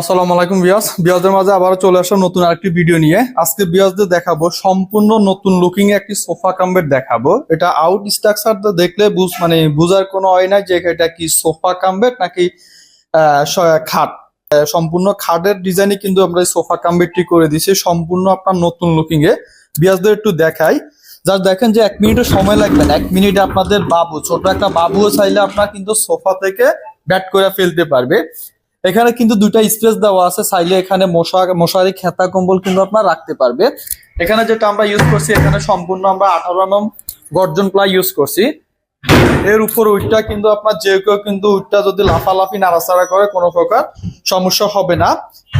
আসসালামু আলাইকুম বিয়াস। বিয়াজদের মাঝে আবারও চলে আসলাম নতুন আরেকটি ভিডিও নিয়ে। আজকে বিয়াজদের দেখাবো সম্পূর্ণ নতুন লুকিং একটি সোফা কাম্বেট দেখাবো। এটা আউট স্ট্রাকচার দেখলে বুঝ মানে বুঝার কোনো হয় না যে এটা কি সোফা কাম্বেট নাকি খাট। সম্পূর্ণ খাটের ডিজাইনে কিন্তু আমরা এই সোফা কাম্বেটটি করে দিছি সম্পূর্ণ আপনার নতুন লুকিং এ বিয়াজদের একটু দেখাই। যার দেখেন যে এক মিনিটের সময় লাগবে না। এক মিনিটে আপনাদের বাবু, ছোট একটা বাবুও চাইলে আপনার কিন্তু সোফা থেকে ব্যাট করে ফেলতে পারবে। এখানে কিন্তু দুইটা স্পেস দেওয়া আছে। চাইলে এখানে মশা, মশারি, খেতা, কম্বল কিন্তু আপনার রাখতে পারবে। এখানে যেটা আমরা ইউজ করছি, এখানে সম্পূর্ণ আমরা আঠারো এম গর্জন প্লাই ইউজ করছি। এর উপর উইটটা কিন্তু আপনার যে কেউ কিন্তু উইটটা যদি লাফালাফি, নাড়াচাড়া করে, কোনো প্রকার সমস্যা হবে না।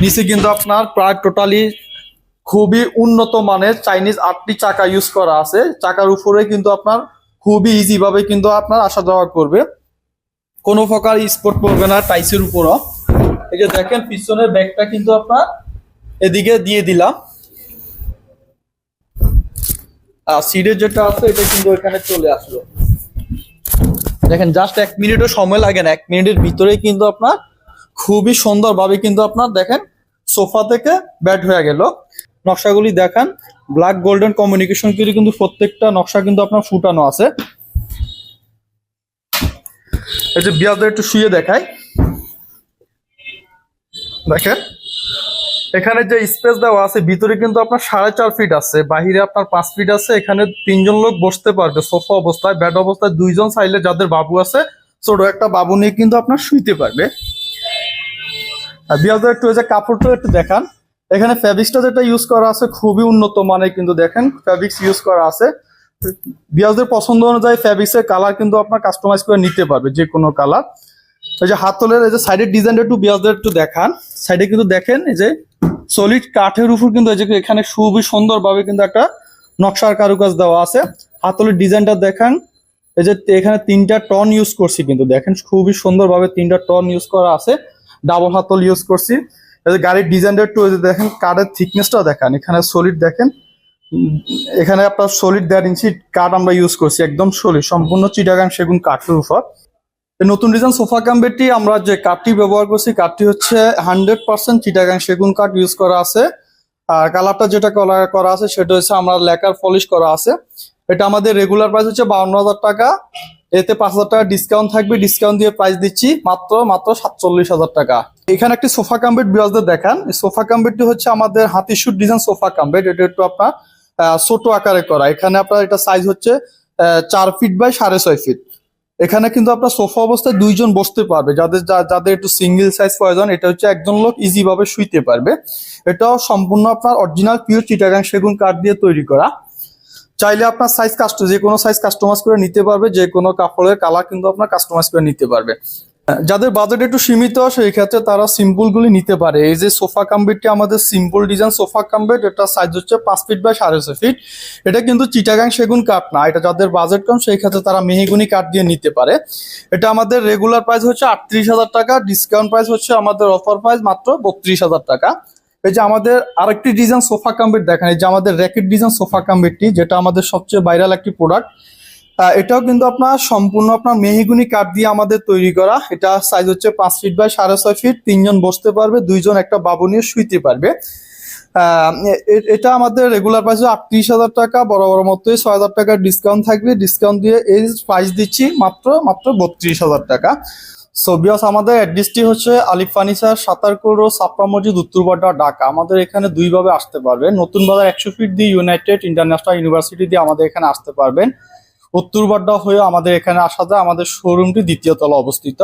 নিচে কিন্তু আপনার প্রায় টোটালি খুবই উন্নত মানের চাইনিজ আটটি চাকা ইউজ করা আছে। চাকার উপরে কিন্তু আপনার খুবই ইজি ভাবে কিন্তু আপনার আসা যাওয়া করবে। কোনো প্রকার স্পোর্ট পড়বে না টাইসের উপরও। এই যে দেখেন পিছনের ব্যাগটা কিন্তু আপনার এদিকে দিয়ে দিলাম। আর সিটের যেটা আছে, এটা কিন্তু এখানে চলে আসলো। দেখেন জাস্ট এক মিনিটও সময় লাগে না। এক মিনিটের ভিতরেই কিন্তু আপনার খুবই সুন্দরভাবে কিন্তু আপনার দেখেন, সোফা থেকে ব্যাট হয়ে গেল। নকশাগুলি দেখান ব্ল্যাক গোল্ডেন কমিউনিকেশন করে কিন্তু প্রত্যেকটা নকশা কিন্তু আপনার ফুটানো আছে। এই যে বিয়াদের একটু শুয়ে দেখায় দেখেন, এখানে যে স্পেস দেওয়া আছে, ভিতরে কিন্তু আপনার সাড়ে চার ফিট আছে, বাহিরে আপনার পাঁচ ফিট আছে, এখানে তিনজন লোক বসতে পারবে সোফা অবস্থায় ব্যাড অবস্থায়, দুইজন চাইলে যাদের বাবু আছে, ছোট একটা বাবু নিয়ে কিন্তু আপনার শুইতে পারবে। আর বিয়াদের একটু যে কাপড়টা একটু দেখান, এখানে ফ্যাব্রিক্সটা যেটা ইউজ করা আছে, খুবই উন্নত মানের কিন্তু দেখেন ফ্যাব্রিক্স ইউজ করা আছে। বিয়াজদের পছন্দ অনুযায়ী ফ্যাব্রিক্সের কালার কিন্তু আপনার কাস্টমাইজ করে নিতে পারবে, যে কোনো কালার এই যে হাতলের, এই যে সাইডের ডিজাইনটা একটু বিয়াজদের একটু দেখান। সাইডে কিন্তু দেখেন, এই যে সলিড কাঠের উপর কিন্তু এই যে এখানে খুবই সুন্দরভাবে কিন্তু একটা নকশার কারুকাজ দেওয়া আছে। হাতলের ডিজাইনটা দেখান। এই যে এখানে তিনটা টন ইউজ করছি কিন্তু। দেখেন খুবই সুন্দরভাবে তিনটা টন ইউজ করা আছে। ডাবল হাতল ইউজ করছি। এই যে গাড়ির ডিজাইনটা একটু দেখেন, কাঠের থিকনেসটা দেখান। এখানে সলিড দেখেন। এখানে আপনার সলিড দেড় ইঞ্চি কাঠ আমরা ইউজ করছি, একদম সলিড সম্পূর্ণ চিটাগাং সেগুন কাঠের উপর। নতুন ডিজাইন সোফা কাম্বেটি আমরা যে কাঠটি ব্যবহার করছি, কাঠটি হচ্ছে হান্ড্রেড পার্সেন্ট চিটাগাং সেগুন কাঠ ইউজ করা আছে। আর কালারটা যেটা করা- করা আছে, সেটা হচ্ছে আমরা লেকার পলিশ করা আছে। এটা আমাদের রেগুলার প্রাইস হচ্ছে বাউন্ন হাজার টাকা। এতে পাঁচ হাজার টাকা ডিসকাউন্ট থাকবে। ডিসকাউন্ট দিয়ে প্রাইস দিচ্ছি মাত্র মাত্র সাতচল্লিশ হাজার টাকা। এখানে একটি সোফা কাম্বেট বিরাজদের দেখান। সোফা কাম্বেটটি হচ্ছে আমাদের হাতিশুট ডিজাইন সোফা কাম্বেট এটা একটু আপনার ছোট আকারে করা। এখানে আপনার এটা সাইজ হচ্ছে চার ফিট বাই সাড়ে ছয় ফিট এখানে কিন্তু আপনার সোফা অবস্থায় দুইজন বসতে পারবে। যাদের যাদের একটু সিঙ্গেল সাইজ প্রয়োজন, এটা হচ্ছে একজন লোক ইজি ভাবে শুইতে পারবে। এটাও সম্পূর্ণ আপনার অরিজিনাল পিওর চিটাগাং সেগুন কাঠ দিয়ে তৈরি করা। চাইলে আপনার সাইজ কাস্ট যে কোনো সাইজ কাস্টমাইজ করে নিতে পারবে, যে কোনো কাপড়ের কালার কিন্তু আপনার কাস্টমাইজ করে নিতে পারবে। যাদের বাজেট একটু সীমিত সেই ক্ষেত্রে তারা সিম্পল গুলি নিতে পারে। এই যে সোফা কাম্বেটটি আমাদের simple design sofa cum bed এটা সাইজ হচ্ছে পাঁচ ফিট বাই সাড়ে ছয় ফিট এটা কিন্তু চিটাগাং সেগুন কাঠ না, এটা যাদের বাজেট কম, সেই ক্ষেত্রে তারা মেহগুনি কাঠ দিয়ে নিতে পারে। এটা আমাদের রেগুলার প্রাইস হচ্ছে আটত্রিশ হাজার টাকা ডিসকাউন্ট প্রাইস হচ্ছে আমাদের অফার প্রাইস মাত্র বত্রিশ হাজার টাকা। এই যে আমাদের আরেকটি ডিজাইন সোফা কাম্বেট দেখেন। এই যে আমাদের র্যাকেট ডিজাইন সোফা কাম্বেটটি যেটা আমাদের সবচেয়ে ভাইরাল একটি প্রোডাক্ট এটাও কিন্তু আপনার সম্পূর্ণ আপনার মেহিগুনি কাঠ দিয়ে আমাদের তৈরি করা। এটা সাইজ হচ্ছে পাঁচ ফিট বাই সাড়ে ছয় ফিট তিনজন বসতে পারবে, দুইজন একটা বাবু নিয়ে শুইতে পারবে। এটা আমাদের রেগুলার প্রাইস আটত্রিশ হাজার টাকা, বড় বড় মতোই ছয় হাজার টাকার ডিসকাউন্ট থাকবে। ডিসকাউন্ট দিয়ে এই প্রাইস দিচ্ছি মাত্র মাত্র বত্রিশ হাজার টাকা। সো বিয়াস আমাদের অ্যাড্রেসটি হচ্ছে আলিফ ফার্নিচার সাতারকুল ও সাপ্রা মসজিদ উত্তরবাড্ডা ঢাকা। আমাদের এখানে দুইভাবে আসতে পারবেন। নতুন বাজার একশো ফিট দিয়ে ইউনাইটেড ইন্টারন্যাশনাল ইউনিভার্সিটি দিয়ে আমাদের এখানে আসতে পারবেন। উত্তরবাড্ডা হয়ে আমাদের এখানে আসা যায়। আমাদের শোরুমটি দ্বিতীয় তলা অবস্থিত।